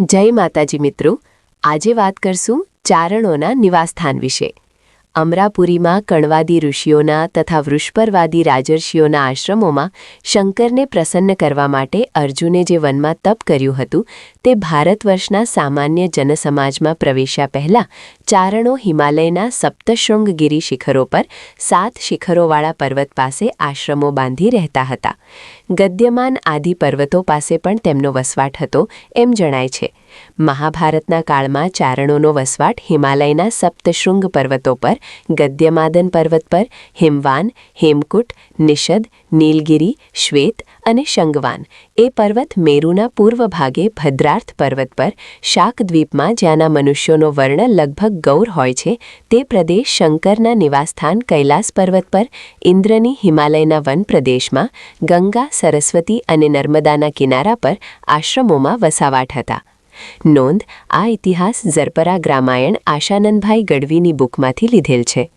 જય માતાજી મિત્રો. આજે વાત કરશું ચારણોના નિવાસસ્થાન વિશે. અમરાપુરીમાં કણવાદી ઋષિઓના તથા વૃષ્પરવાદી રાજર્ષિઓના આશ્રમોમાં શંકરને પ્રસન્ન કરવા માટે અર્જુને જે વનમાં તપ કર્યું હતું, તે ભારત વર્ષના સામાન્ય જનસમાજમાં પ્રવેશ્યા પહેલા ચારણો હિમાલયના સપ્તશૃંગગીરી શિખરો પર સાત શિખરોવાળા પર્વત પાસે આશ્રમો બાંધી રહેતા હતા. ગદ્યમાન આદિ પર્વતો પાસે પણ તેમનો વસવાટ હતો, એમ જણાય છે. મહાભારતના કાળમાં ચારણોનો વસવાટ હિમાલયના સપ્તશૃંગ પર્વતો પર, ગદ્યમાદન પર્વત પર, હિમવાન, હેમકુટ, નિષદ, નીલગિરી, શ્વેત અને શંગવાન. એ પર્વત મેરુના પૂર્વ ભાગે ભદ્રાર્થ પર્વત પર, શાકદ્વીપમાં જ્યાંના મનુષ્યોનો વર્ણ લગભગ ગૌર હોય છે, તે પ્રદેશ શંકરના નિવાસસ્થાન કૈલાસ પર્વત પર, ઇન્દ્રની હિમાલયના વન પ્રદેશમાં, ગંગા, સરસ્વતી અને નર્મદાના કિનારા પર આશ્રમોમાં વસાવાટ હતા. નોંધ આ ઇતિહાસ ઝરપરા ગ્રામાયણ આશાનંદભાઈ ગઢવીની બુકમાંથી લીધેલ છે.